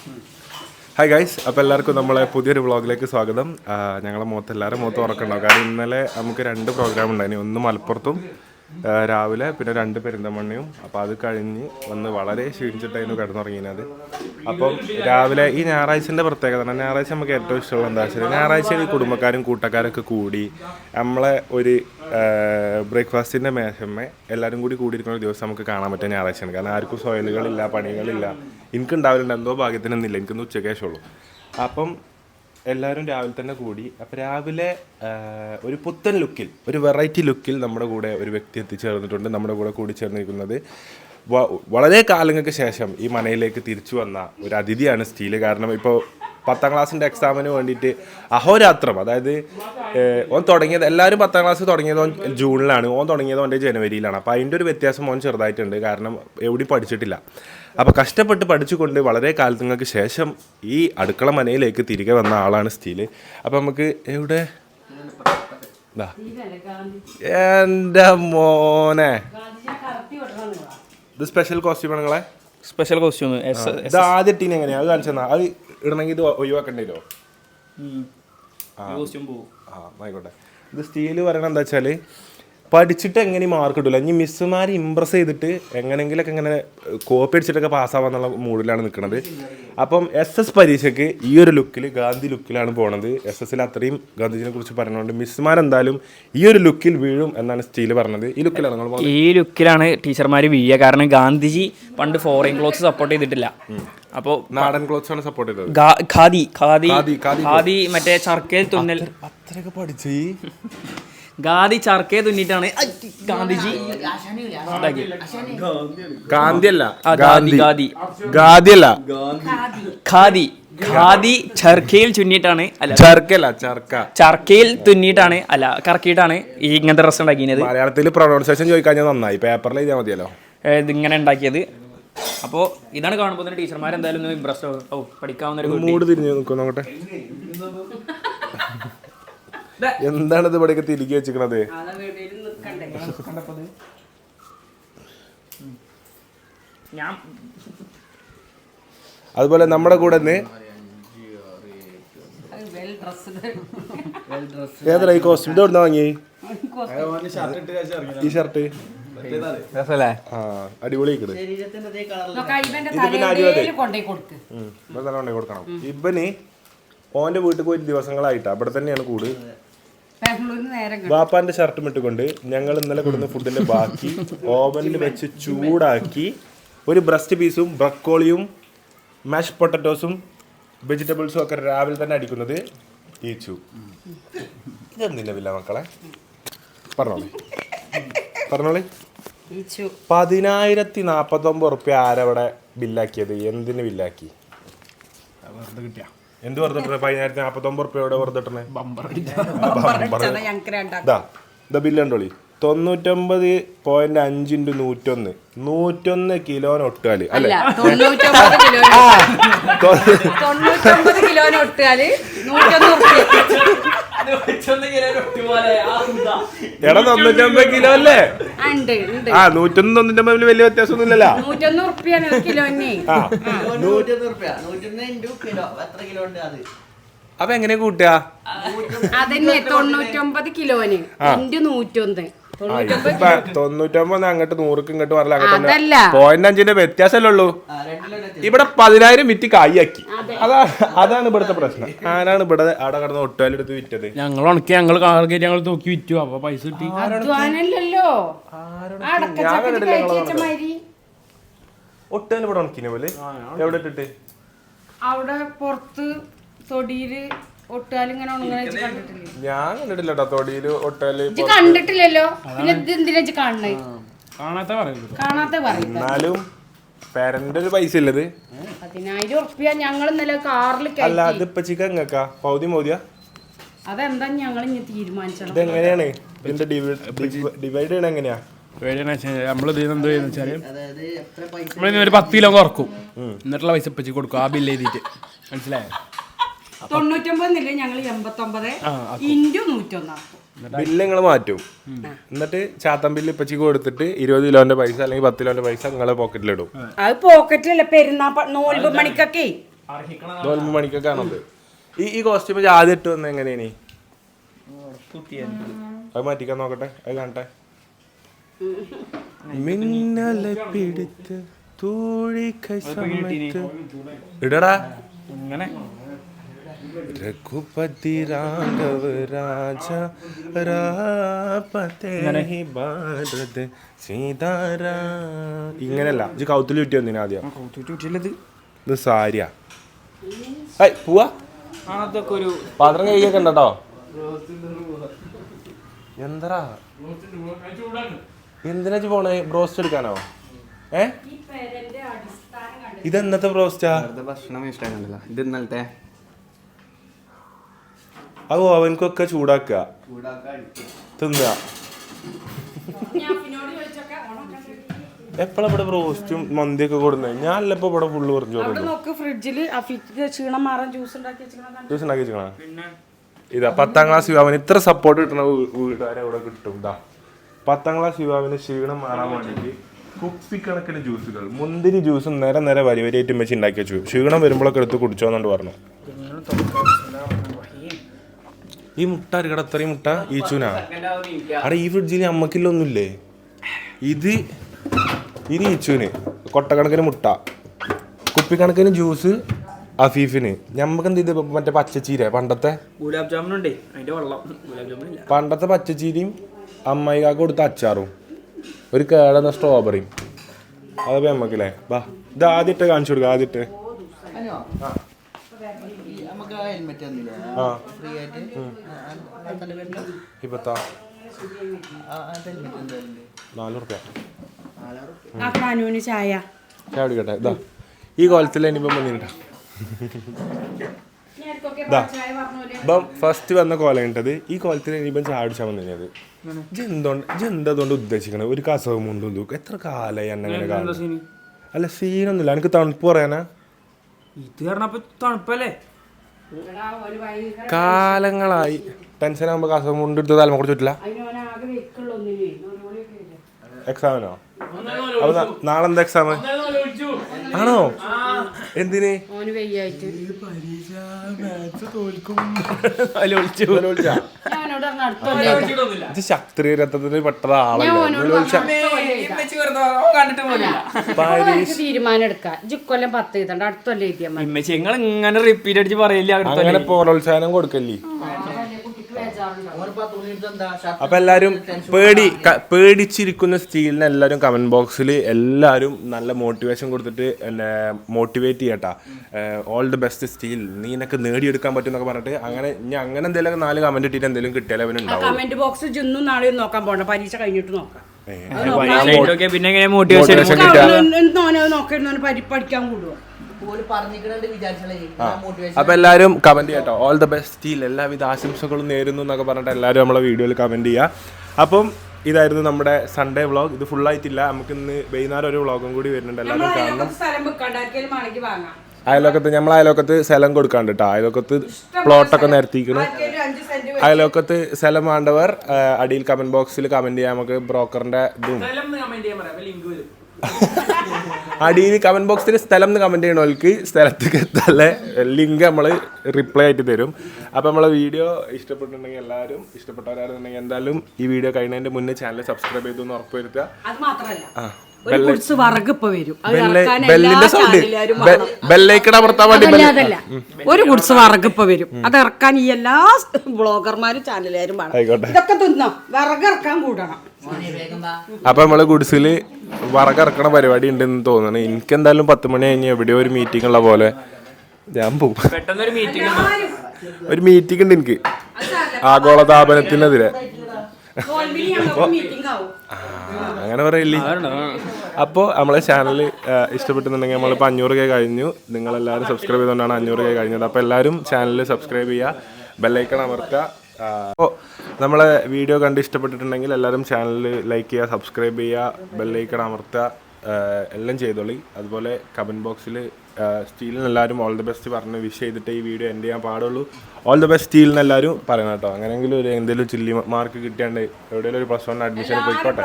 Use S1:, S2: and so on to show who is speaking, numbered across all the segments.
S1: Hi guys അപ്പോൾ എല്ലാവർക്കും നമ്മളെ പുതിയൊരു വ്ളോഗിലേക്ക് സ്വാഗതം. ഞങ്ങളെ മുഖത്ത് എല്ലാവരും മുഖത്ത് ഉറക്കണ്ടാവും. കാരണം ഇന്നലെ നമുക്ക് രണ്ട് പ്രോഗ്രാം ഉണ്ടായിരുന്നു. ഒന്ന് മലപ്പുറത്തും രാവിലെ പിന്നെ രണ്ട് പെരിന്തമണ്ണയും. അപ്പോൾ അത് കഴിഞ്ഞ് വന്ന് വളരെ ക്ഷീണിച്ചിട്ടായിരുന്നു കിടന്നുറങ്ങിയത്. അപ്പം രാവിലെ ഈ ഞായറാഴ്ചന്റെ പ്രത്യേകത തന്നെ ഞായറാഴ്ച നമുക്ക് ഏറ്റവും ഇഷ്ടമുള്ള എന്താ വെച്ചാൽ ഞായറാഴ്ച കുടുംബക്കാരും കൂട്ടക്കാരൊക്കെ കൂടി നമ്മളെ ഒരു ബ്രേക്ക്ഫാസ്റ്റിന്റെ മേശമ്മേ എല്ലാവരും കൂടി കൂടിയിരിക്കുന്ന ഒരു ദിവസം നമുക്ക് കാണാൻ പറ്റുന്ന ഞായറാഴ്ചയാണ്. കാരണം ആർക്കും സൊയലുകളില്ല പണികളില്ല. എനിക്ക് ഉണ്ടാവില്ല എന്തോ ഭാഗ്യത്തിനൊന്നുമില്ല. എനിക്കൊന്നും ഉച്ചക്കേശമുള്ളൂ അപ്പം എല്ലാവരും രാവിലെ തന്നെ കൂടി. അപ്പം രാവിലെ ഒരു പുത്തൻ ലുക്കിൽ ഒരു വെറൈറ്റി ലുക്കിൽ നമ്മുടെ കൂടെ ഒരു വ്യക്തി എത്തിച്ചേർന്നിട്ടുണ്ട്. നമ്മുടെ കൂടെ കൂടി ചേർന്നിരിക്കുന്നത് വളരെ കാലങ്ങൾക്ക് ശേഷം ഈ മനയിലേക്ക് തിരിച്ചു വന്ന ഒരു അതിഥിയാണ് സ്റ്റീൽ. കാരണം ഇപ്പോൾ പത്താം ക്ലാസ്സിന്റെ എക്സാമിന് വേണ്ടിയിട്ട് അഹോരാത്രം. അതായത് ഓൻ തുടങ്ങിയത് എല്ലാവരും പത്താം ക്ലാസ് തുടങ്ങിയത് ഓൻ ജൂണിലാണ്. ഓൻ തുടങ്ങിയത് ഓന്റെ ജനുവരിയിലാണ്. അപ്പോൾ അതിന്റെ ഒരു വ്യത്യാസം ഓൻ ചെറുതായിട്ടുണ്ട്. കാരണം എവിടെയും പഠിച്ചിട്ടില്ല. അപ്പോൾ കഷ്ടപ്പെട്ട് പഠിച്ചുകൊണ്ട് വളരെ കാലത്തുങ്ങൾക്ക് ശേഷം ഈ അടുക്കള മനയിലേക്ക് തിരികെ വന്ന ആളാണ് സ്റ്റീൽ. അപ്പോൾ നമുക്ക് എവിടെ. എന്റെ മോനെ. ഇത് സ്പെഷ്യൽ കോസ്റ്റ്യൂമാണ് നിങ്ങളെ
S2: സ്പെഷ്യൽ കോസ്റ്റ്യൂം
S1: ഇത് ആദ്യം ടീൻ എങ്ങനെയാ? അത് കാണിച്ചു തന്നാ അത് ഇടണമെങ്കിൽ ഇത്
S2: ഒഴിവാക്കണ്ടല്ലോ
S1: ആ. ആയിക്കോട്ടെ. ഇത് സ്റ്റീൽ പറയണത് എന്താ വെച്ചാൽ പഠിച്ചിട്ട് എങ്ങനെ മാർക്ക് കിട്ടില്ല ഇനി മിസ്സുമാർ ഇമ്പ്രസ് ചെയ്തിട്ട് എങ്ങനെങ്കിലൊക്കെ ഇങ്ങനെ കോപ്പി അടിച്ചിട്ടൊക്കെ പാസ്സാവാന്നുള്ള മൂഡിലാണ് നിൽക്കുന്നത് അപ്പം എസ് എസ് പരീക്ഷയ്ക്ക് ഈ ഒരു ലുക്കിൽ ഗാന്ധി ലുക്കിലാണ് പോണത്. എസ് എസിൽ അത്രയും ഗാന്ധിജിനെ കുറിച്ച് പറഞ്ഞുകൊണ്ട് മിസ്സുമാർ എന്തായാലും ഈ ഒരു ലുക്കിൽ വീഴും എന്നാണ് സ്റ്റീൽ പറഞ്ഞത്. ഈ ലുക്കിലാണ് നിങ്ങൾ
S2: ഈ ലുക്കിലാണ് ടീച്ചർമാർ വീഴുക കാരണം ഗാന്ധിജി പണ്ട് ഫോറിൻ ക്ലോത്ത് സപ്പോർട്ട് ചെയ്തിട്ടില്ല. അപ്പോൾ
S1: നാടൻ ക്ലോത്ത്സ് ആണ് സപ്പോർട്ട് ചെയ്തത്.
S2: ഖാദി, ഖാദി
S1: ഖാദി
S2: മറ്റേ ചർക്കയിൽ തുന്നൽ.
S1: അത്രയൊക്കെ പഠിച്ചു.
S2: ഖാദി ചർക്കയെ തുന്നിട്ടാണ് ഗാന്ധിജി. ഗാന്ധിയല്ല
S1: ഗാന്ധി
S2: ഗാന്ധി ഗാന്ധി.
S1: ഗാന്ധി. അല്ല
S2: ഖാദി. ഖാദി ചർക്കയിൽ ചുന്നിട്ടാണ് അല്ല.
S1: ചർക്കല്ല ചർക്ക.
S2: ചർക്കയിൽ തുന്നിട്ടാണ് അല്ല കറക്കിയിട്ടാണ് ഈ ഇങ്ങനത്തെ ഡ്രസ് ഉണ്ടാക്കിയത്.
S1: മലയാളത്തിൽ പ്രൊണൗൺസിയേഷൻ ചോദിക്കാൻ നന്നായി. പേപ്പറിൽ എഴുതിയാൽ മതിയല്ലോ.
S2: ഇതിങ്ങനെ ഉണ്ടാക്കിയത്. അപ്പോൾ ഇതാണ് കാണുമ്പോൾ തന്നെ ടീച്ചർമാർ എന്തായാലും ഇംപ്രസ് ഇമ്പ്രസ്ഡ് ആവും. ഓ പഠിക്കാവുന്ന ഒരു
S1: മൂട് തിരിഞ്ഞു നിൽക്കും നോക്കട്ടെ ഇത് ഇവിടെയൊക്കെ തിരികെ വെച്ചിരിക്കണത്?
S2: ഞാൻ
S1: അതുപോലെ നമ്മുടെ കൂടെ ഏതാ ഈ കോസ്റ്റ്യൂം ഇത് എവിടുന്ന വാങ്ങി ഈ ഷർട്ട് ആ അടിപൊളി കൊടുക്കണം. ഇവന് ഓന്റെ വീട്ടിൽ പോയി ദിവസങ്ങളായിട്ടാ. ഇവിടെ തന്നെയാണ് കൂട്.
S3: ബാംഗ്ലൂരിന് നേരം
S1: വാപ്പാന്റെ ഷർട്ടും ഇട്ടുകൊണ്ട് ഞങ്ങൾ ഇന്നലെ കൊടുക്കുന്ന ഫുഡിന്റെ ബാക്കി ഓവനിൽ വെച്ച് ചൂടാക്കി ഒരു ബ്രസ്റ്റ് പീസും ബ്രക്കോളിയും മാഷ് പൊട്ടറ്റോസും വെജിറ്റബിൾസും ഒക്കെ രാവിലെ തന്നെ അടിക്കുന്നത് ഈച്ചു ഇതെന്തില്ല മക്കളെ? പറഞ്ഞോളേ. പറഞ്ഞോളേ. പതിനായിരത്തി നാപ്പത്തൊമ്പത് റുപ്യ ആരവിടെ ബില്ലാക്കിയത് എന്തിന് ബില്ലാക്കി എന്ത് വെറുതെ? പതിനായിരത്തി നാപ്പത്തൊമ്പത് റുപ്യ എവിടെ വെറുതെ ഇട്ടണേ
S3: ഞങ്ങൾക്ക് രണ്ടാം
S1: ഇതാ ഇതാ ബില്ല് ഉണ്ടോളി തൊണ്ണൂറ്റൊമ്പത് പോയിന്റ് അഞ്ച് ഇന്റു നൂറ്റൊന്ന്. നൂറ്റൊന്ന് കിലോന് ഒട്ടുകാൽ അല്ലെ?
S3: തൊണ്ണൂറ്റൊമ്പത് കിലോ തൊണ്ണൂറ്റൊമ്പത് കിലോന് ഒട്ടുകാൽ നൂറ്റൊന്ന്
S1: എടാ തൊണ്ണൂറ്റൊമ്പത് കിലോ അല്ലേ?
S3: ഉണ്ട് ഉണ്ട്.
S1: ആ നൂറ്റൊന്ന് തൊണ്ണൂറ്റൊമ്പതിൽ വലിയ വ്യത്യാസമൊന്നുമില്ലല്ലോ?
S3: നൂറ്റൊന്ന് ഉറുപ്പിയാണ് ഒരു കിലോന്
S1: ആ.
S4: നൂറ്റൊന്ന് റുപ്യ നൂറ്റൊന്ന് ഇന്റു കിലോ. എത്ര കിലോ ഉണ്ട് അത്?
S1: അപ്പൊ എങ്ങനെ കൂട്ടുക?
S3: അതന്നെ തൊണ്ണൂറ്റൊമ്പത് കിലോന്. ഇന്റു നൂറ്റൊന്ന്.
S1: തൊണ്ണൂറ്റൊമ്പത് അങ്ങോട്ട് നൂറുക്ക് ഇങ്ങോട്ട് പറഞ്ഞ അങ്ങോട്ട്
S3: അതല്ല.
S1: പോയിന്റ് അഞ്ചിന്റെ വ്യത്യാസമല്ലേ ഉള്ളൂ? ഇവിടെ പതിനായിരം വിറ്റ് കായിയാക്കി അതാ. അതാണ് ഇവിടുത്തെ പ്രശ്നം. ആരാണ് ഇവിടെ അവിടെ കിടന്ന് ഒട്ടുകാലെടുത്ത് വിറ്റത്?
S5: ഞങ്ങൾ ഉണക്കി ഞങ്ങൾ കാർഗേറ്റ് ഞങ്ങൾ തൂക്കി വിറ്റു. അപ്പൊ പൈസ കിട്ടി.
S1: ഒട്ടുകാൽ ഇവിടെ ഉണക്കിനെ പോലെ? എവിടെ ഇട്ടിട്ട്?
S3: അവിടെ പുറത്ത് തൊടിയിൽ ഒട്ടുകാലിങ്ങനെ കണ്ടിട്ടില്ലേ?
S1: ഞാൻ കണ്ടിട്ടില്ല കേട്ടോ തൊടിയിൽ ഒട്ടുകാൽ
S3: ഇജ്ജ് കണ്ടിട്ടില്ലല്ലോ. പിന്നെ ഇത് എന്തിനാ ഇജ്ജ് കാണണേ
S5: കാണാത്ത പറയുന്നത്
S3: കാണാത്ത പറയുന്നത്
S1: എന്നാലും പേരന്റ് ഒരു പൈസ ഇല്ലത്
S3: പതിനായിരം ഉറുപ്പ്യ ഞങ്ങൾ ഇന്നലെ കാറിൽ
S1: അല്ല
S3: കയറ്റി
S1: ചിക്കൻ പൗതി
S3: അതെന്താ ഞങ്ങൾ ഇനി തീരുമാനിച്ചത്
S1: ഇതെങ്ങനെയാണ്? ഇതിന്റെ ഡിവൈഡ് ചെയ്യണ എങ്ങനെയാ?
S5: പേടിയെന്ന് വെച്ചാൽ നമ്മൾ എന്ത് ചെയ്യുന്ന
S4: അതായത് എത്ര പൈസ
S5: നമ്മളിന്ന് ഒരു പത്ത് കിലോ കുറക്കും എന്നിട്ടുള്ള പൈസ ഇപ്പച്ചി കൊടുക്കും ആ ബില്ല് എഴുതിയിട്ട്. മനസ്സിലായോ?
S3: തൊണ്ണൂറ്റൊമ്പതിനില്ല ഞങ്ങൾ എൺപത്തൊമ്പത് ഇന്റു നൂറ്റൊന്നാക്കും
S1: ബില്ല് നിങ്ങൾ മാറ്റും. എന്നിട്ട് ചാത്തൻ ബില്ല് ഇപ്പച്ചിക്ക് കൊടുത്തിട്ട് ഇരുപത് കിലോന്റെ പൈസ അല്ലെങ്കിൽ പത്ത് കിലോന്റെ പൈസ നിങ്ങളെ പോക്കറ്റിലിടും.
S3: അത് പോക്കറ്റിലല്ല പെരുന്നാ നോൽമ്പ് മണിക്കൊക്കെ
S1: നോൽമ്പ് മണിക്കൊക്കെ ആണത് ഈ ഈ കോസ്റ്റ്യൂം ആദ്യം ഇട്ട് വന്നത് എങ്ങനെയാണ്? അത് മാറ്റിക്കാൻ നോക്കട്ടെ അത് കാണട്ടെ. മിന്നലെ പിടിത്ത് തൂഴിക്കൈ സമയത്ത് ഇടടാ. രഘുപതി രാഘവ രാജ രാപതേ ഭാരത് സീതാരാ. ഇങ്ങനെയല്ല ഇത് കൗത്തിൽ ചുറ്റി വന്നിന് ആദ്യം.
S2: കൗത്തുറ്റില്ലത്
S1: ഇത് സാരിയാ. ഏയ് പോവാ?
S2: അതൊക്കെ ഒരു
S1: പാത്രം കഴിയൊക്കെ ഉണ്ടോ? എന്തരാ എന്തിനാ പോണേ? ബ്രോസ്റ്റ് എടുക്കാനോ? ഏ? ഇതെന്നത്തെ ബ്രോസ്റ്റാ?
S4: ഭക്ഷണം ഇഷ്ടമല്ല ഇത് ഇന്നലത്തെ
S1: അത് അവൻക്കൊക്കെ ചൂടാക്കുക. തിന്നുക. എപ്പോഴാ ഇവിടെ ബ്രോസ്റ്റും മന്തിയൊക്കെ കൊടുക്കുന്നത് ഞാനല്ല ഇപ്പൊ ഇവിടെ ഫുള്ള് പറഞ്ഞു
S3: നോക്ക് ഫ്രിഡ്ജിൽ ക്ഷീണം മാറാൻ ജ്യൂസ് ഉണ്ടാക്കി
S1: ജ്യൂസ് ഉണ്ടാക്കി വെച്ചിക്കണ ഇതാ പത്താം ക്ലാസ് യുവാവിന് ഇത്ര സപ്പോർട്ട് കിട്ടണ വീട്ടുകാരെ ഇവിടെ കിട്ടും. ഇതാ പത്താം ക്ലാസ് യുവാവിന് ക്ഷീണം മാറാൻ വേണ്ടിയിട്ട് കുപ്പിക്കണക്കിന് ജ്യൂസുകൾ മുന്തിരി ജ്യൂസും നേരെ നേരെ വരി വരിയായിട്ടും വെച്ച് ഉണ്ടാക്കി വെച്ചു. ക്ഷീണം വരുമ്പോഴൊക്കെ എടുത്ത് കുടിച്ചോന്നുണ്ട് പറഞ്ഞു. ഈ മുട്ട അരികട അത്രയും മുട്ട ഈ ചൂനാ അവിടെ ഈ ഫ്രിഡ്ജിൽ അമ്മക്കില്ലൊന്നുമില്ലേ? ഇത് ഇത് ഈച്ചൂന് കൊട്ടക്കണക്കിന് മുട്ട കുപ്പിക്കണക്കിന് ജ്യൂസ് അഫീഫിന്. ഞമ്മക്ക് എന്ത് ചെയ്ത് മറ്റേ പച്ചച്ചീര പണ്ടത്തെ?
S2: ഗുലാബ് ജാമുൻ ഉണ്ട് അതിന്റെ വെള്ളം. ഗുലാബ് ജാമുൻ ഇല്ല.
S1: പണ്ടത്തെ പച്ചച്ചീരയും അമ്മായിക്കാക്ക് കൊടുത്ത അച്ചാറും ഒരു കേടുന്ന സ്ട്രോബെറിയും അതൊക്കെ നമ്മക്കില്ലേ ബാ ഇത് ആദ്യത്തെ കാണിച്ചു കൊടുക്കുക ആദ്യത്തെ
S4: ആ. ഹെൽമെറ്റ് തന്നില്ലേ ഫ്രീ ആയിട്ട്.
S1: ഇപ്പത്താ?
S3: ചായ.
S1: ചായ കുടിക്കട്ടെ. ഇതാ ഈ കോലത്തിൽ ഇനിയിപ്പം വന്നിട്ടാ ദാ. ഇപ്പം ഫസ്റ്റ് വന്ന കോല കിട്ടത് ഈ കോലത്തിൽ ഇനിയിപ്പം ചായ അടിച്ചാൽ വന്നത് ഇജ്ജ് എന്തോണ്ട് ഇജ്ജ് എന്താ അതുകൊണ്ട് ഉദ്ദേശിക്കണത് ഒരു കസവും കൊണ്ടും തൂക്കും എത്ര കാലായി എന്നെ അങ്ങനെ അല്ല സീനൊന്നുമില്ല എനിക്ക് തണുപ്പ് പറയാനാ?
S2: ഇത് കാരണം തണുപ്പല്ലേ?
S1: കാലങ്ങളായി. ടെൻഷൻ ആകുമ്പോ കസവ് മുണ്ട് എടുത്ത് തലമ കൊടുത്തിട്ടില്ല
S3: അതിനോനാകെ വെക്കുള്ളൊന്നിനെ
S1: എക്സാമിനോ അപ്പൊ നാളെ എന്താ എക്സാം ആണോ എന്തിന് ശക്തി രഥത്തിന് പെട്ട ആളല്ലേ നോലോത്സവം.
S2: കണ്ടിട്ട്
S1: പരീക്ഷ
S3: തീരുമാനം എടുക്കാം. ജിക്കൊല്ലം പത്ത് എഴുതണ്ട അടുത്ത കൊല്ലം എഴുതിയാൽ മതി
S2: ഇമ്മച്ചി നിങ്ങൾ ഇങ്ങനെ റിപ്പീറ്റ് അടിച്ച് പറയില്ല
S1: അങ്ങനെ പ്രോത്സാഹനം കൊടുക്കല്ലേ? അപ്പൊ എല്ലാരും പേടി പേടിച്ചിരിക്കുന്ന സ്റ്റീലിന് എല്ലാരും കമന്റ് ബോക്സിൽ എല്ലാരും നല്ല മോട്ടിവേഷൻ കൊടുത്തിട്ട് എന്നെ മോട്ടിവേറ്റ് ചെയ്യട്ടാ. ഓൾ ദി ബെസ്റ്റ് സ്റ്റീൽ നീ നിനക്ക് നേടിയെടുക്കാൻ പറ്റും എന്നൊക്കെ പറഞ്ഞിട്ട് അങ്ങനെ ഇനി അങ്ങനെ എന്തെങ്കിലും നാല് കമന്റ് ഇട്ടിട്ട് എന്തെങ്കിലും കിട്ടിയാലും അവനുണ്ടാവും
S3: കമന്റ് ബോക്സ് ജിന്നും നാളെയും നോക്കാൻ പോകണ്ട പരീക്ഷ കഴിഞ്ഞിട്ട് നോക്കാം.
S2: പിന്നെ
S3: പഠിക്കാൻ കൂടുവോ?
S1: അപ്പൊ എല്ലാരും കമന്റ് ചെയ്യട്ടോ. ഓൾ ദ ബെസ്റ്റ് സ്റ്റീൽ എല്ലാവിധ ആശംസകളും നേരുന്നു എന്നൊക്കെ പറഞ്ഞിട്ട് എല്ലാവരും നമ്മളെ വീഡിയോയിൽ കമന്റ് ചെയ്യുക അപ്പം ഇതായിരുന്നു നമ്മുടെ സൺഡേ വ്ളോഗ് ഇത് ഫുൾ ആയിട്ടില്ല. നമുക്ക് ഇന്ന് വൈകുന്നേരം ഒരു വ്ളോഗും കൂടി വരുന്നുണ്ട്. എല്ലാവരും കാണണം. അയലോക്കത്ത് നമ്മൾ അയലോക്കത്ത് സ്ഥലം കൊടുക്കാണ്ട് കേട്ടോ അയലോക്കത്ത് പ്ലോട്ടൊക്കെ നിരത്തിക്കണം അയലോക്കത്ത് സ്ഥലം വേണ്ടവർ അടിയിൽ കമന്റ് ബോക്സിൽ കമന്റ് ചെയ്യാം. നമുക്ക് ബ്രോക്കറിന്റെ ഇതും.
S2: കമന്റ് ചെയ്യാൻ പറയാം. ലിങ്ക് വരും.
S1: അടിയിൽ കമന്റ് ബോക്സിൽ സ്ഥലം എന്ന് കമന്റ് ചെയ്യണവർക്ക് സ്ഥലത്തേക്ക് എത്താല്ലേ ലിങ്ക് നമ്മൾ റിപ്ലൈ ആയിട്ട് തരും. അപ്പോൾ നമ്മളെ വീഡിയോ ഇഷ്ടപ്പെട്ടിട്ടുണ്ടെങ്കിൽ എല്ലാവരും ഇഷ്ടപ്പെട്ടവരാണെന്നുണ്ടെങ്കിൽ എന്തായാലും ഈ വീഡിയോ കഴിയുന്നതിന്റെ മുന്നേ ചാനൽ സബ്സ്ക്രൈബ് ചെയ്തു എന്ന് ഉറപ്പ് വരുത്തുക. ആ.
S3: ഒരു കുടിച്ച് വറക് വരും. അത് ഇറക്കാൻ ഈ എല്ലാ ബ്ലോഗർമാരും ചാനലുകാരും ഇതൊക്കെ തിന്നോ. വിറക് ഇറക്കാൻ കൂടണം.
S1: അപ്പൊ നമ്മൾ ഗുഡ്സിൽ വറകിറക്കണ പരിപാടി ഉണ്ടെന്ന് തോന്നുന്നു. എനിക്ക് എന്തായാലും പത്ത് മണി കഴിഞ്ഞ് എവിടെയോ ഒരു മീറ്റിംഗ് ഉള്ള പോലെ ഞാൻ പോകും
S2: ഒരു മീറ്റിംഗ്
S1: ഒരു മീറ്റിംഗ് ഉണ്ട് എനിക്ക്. ആഗോളതാപനത്തിനെതിരെ.
S3: മീറ്റിംഗ് ആവും.
S1: അങ്ങനെ പറയില്ലേ? അപ്പോൾ നമ്മളെ ചാനൽ ഇഷ്ടപ്പെട്ടുന്നുണ്ടെങ്കിൽ നമ്മളിപ്പോൾ അഞ്ഞൂറ് കെ കഴിഞ്ഞു. നിങ്ങളെല്ലാവരും സബ്സ്ക്രൈബ് ചെയ്തുകൊണ്ടാണ് അഞ്ഞൂറ് കെ കഴിഞ്ഞത്. അപ്പോൾ എല്ലാവരും ചാനൽ സബ്സ്ക്രൈബ് ചെയ്യുക ബെല്ലൈക്കൺ അമർത്തുക അപ്പോൾ നമ്മളെ വീഡിയോ കണ്ട് ഇഷ്ടപ്പെട്ടിട്ടുണ്ടെങ്കിൽ എല്ലാവരും ചാനൽ ലൈക്ക് ചെയ്യുക സബ്സ്ക്രൈബ് ചെയ്യുക ബെല്ലൈക്കൺ അമർത്തുക എല്ലാം ചെയ്തോളി. അതുപോലെ കമന്റ് ബോക്സിൽ സ്റ്റീലിന് എല്ലാവരും ഓൾ ദി ബെസ്റ്റ് പറഞ്ഞ് വിഷ് ചെയ്തിട്ട് ഈ വീഡിയോ എൻഡ് ചെയ്യാൻ പാടുള്ളൂ. ഓൾ ദ ബെസ്റ്റ് സ്റ്റീലിന് എല്ലാവരും പറയണം കേട്ടോ. അങ്ങനെയെങ്കിലും ഒരു എന്തെങ്കിലും ചില്ലി മാർക്ക് കിട്ടിയാണ്ട് എവിടെയെങ്കിലും ഒരു പ്ലസ് വൺ അഡ്മിഷൻ പോയിക്കോട്ടെ.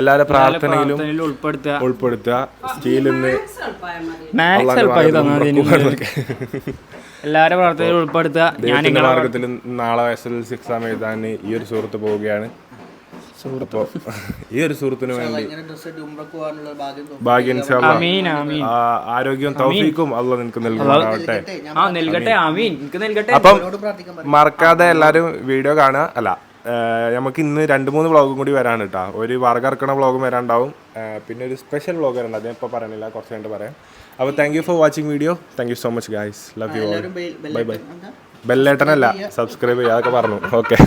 S1: എല്ലാവരും പ്രാർത്ഥനയിലും
S2: പ്രാർത്ഥനയിൽ ഉൾപ്പെടുത്തുക.
S1: ഉൾപ്പെടുത്തുക. സ്റ്റീലിന്ന്
S2: മാത്സ് എളുപ്പമായി തന്നാൽ എല്ലാവരും പ്രാർത്ഥനയിൽ ഉൾപ്പെടുത്തുക.
S1: മാർഗത്തിൽ നാളെ എസ് എൽ സി എക്സാം എഴുതാൻ ഈ ഒരു സുഹൃത്ത് പോവുകയാണ്. അപ്പോൾ ഈ ഒരു സുഹൃത്തിന് വേണ്ടി
S4: ഭാഗ്യം
S1: ആരോഗ്യം ആരോഗ്യവും തൗഫീക്കും അല്ല നിനക്ക്
S2: നൽകട്ടെ
S1: അപ്പം മറക്കാതെ എല്ലാരും വീഡിയോ കാണുക. അല്ല നമുക്ക് ഇന്ന് രണ്ട് മൂന്ന് വ്ളോഗും കൂടി വരാണ് കേട്ടോ ഒരു വറകറക്കണ വ്ളോഗും വരാണ്ടാവും. പിന്നെ ഒരു സ്പെഷ്യൽ വ്ളോഗ് വരണ്ട. അത് ഇപ്പോൾ പറയണില്ല. കുറച്ച് കണ്ട് പറയാം. അപ്പോൾ thank you for watching video thank you so much guys love you all bye bye ബെല്ലേട്ടനല്ല subscribe ചെയ്യാതൊക്കെ പറഞ്ഞു. ഓക്കെ